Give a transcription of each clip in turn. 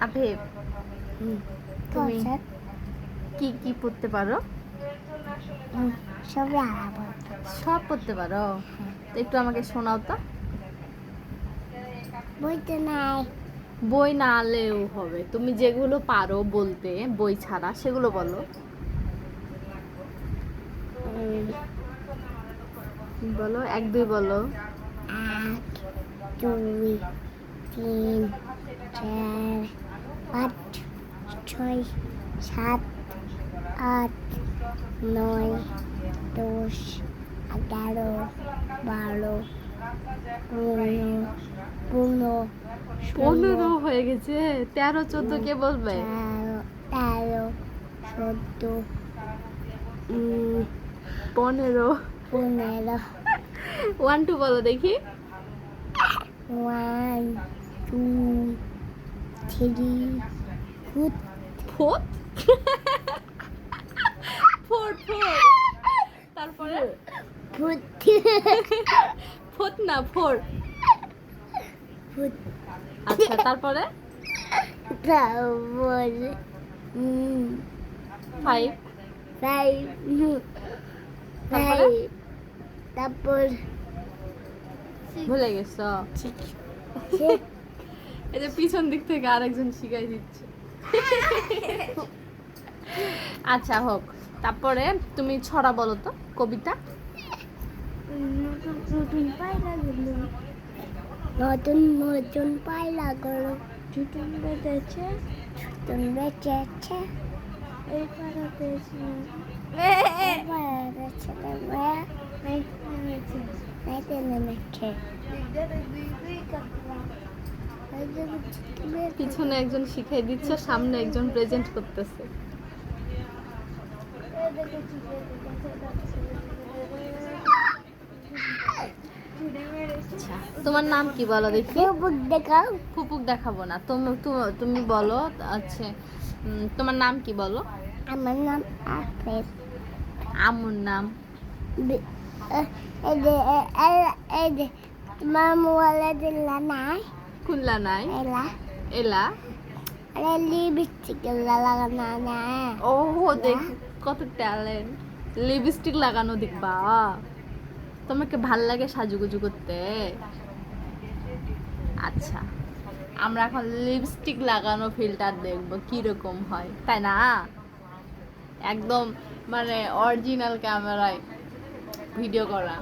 আফিফ তুমি- কি কি পড়তে পারো? আলাদা সব পড়তে পারো? তো একটু আমাকে শোনাও তো। বইতে নাই। বই না আলেও হবে। তুমি যেগুলো পারো বলতে বই ছাড়া সেগুলো বলো। বলো এক দুই বলো। এক দুই তিন ছয় সাত আট নয় দশ এগারো বারো পনেরো পনেরো পনেরো হয়ে গেছে। তেরো চোদ্দ কে বলবে? তেরো চোদ্দ পনেরো। পনেরো। ওয়ান টু বলো দেখি। One two three four four four. তারপরে? ফোর না ফোর। আচ্ছা তারপরে? ফাইভ। ফাইভ তারপরে? তারপর? ভুলে গেছো। এই যে পিছন দিক থেকে আরেকজন শিখাই দিচ্ছে। আচ্ছা হোক। তারপরে তুমি ছড়া বলো তো কবিতা। নতুন নতুন পায়রা গুলো নতুন নতুন পায়রা গুলো বেঁধেছে নতুন বেঁচেছে এই পাড়া পেয়েছে এই পাড়া পেয়েছে নাইতে নেমেছে পিছনে একজন শিখাই দিচ্ছে সামনে একজন প্রেজেন্ট করতেছে। আচ্ছা তোমার নাম কি বলো দেখি? বুক দেখাও। ফুপুক দেখাবো না। তুমি তুমি বলো আচ্ছা তোমার নাম কি বলো? আমার নাম আফেদ আমুর নাম। এই যে এ- এ- এই যে তোমার মোবাইলে দিলা নাই খুললা নাই এলা এলা আরে লিপস্টিক লাগানো না ও দেখ কত ট্যালেন্ট লিপস্টিক লাগানো দেখবা তোমাকে ভালো লাগে সাজুগুজু করতে? আচ্ছা আমরা এখন লিপস্টিক লাগানো ফিল্টার দেখব কীরকম হয় তাই না? একদম মানে অরিজিনাল ক্যামেরায় ভিডিও করা।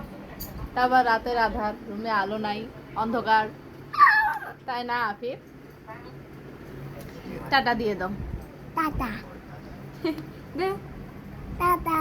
তারপর রাতের আধার রুমে আলো নাই অন্ধকার। তাই না আফিফ? টাটা দিয়ে দাও। টাটা। দে। টাটা।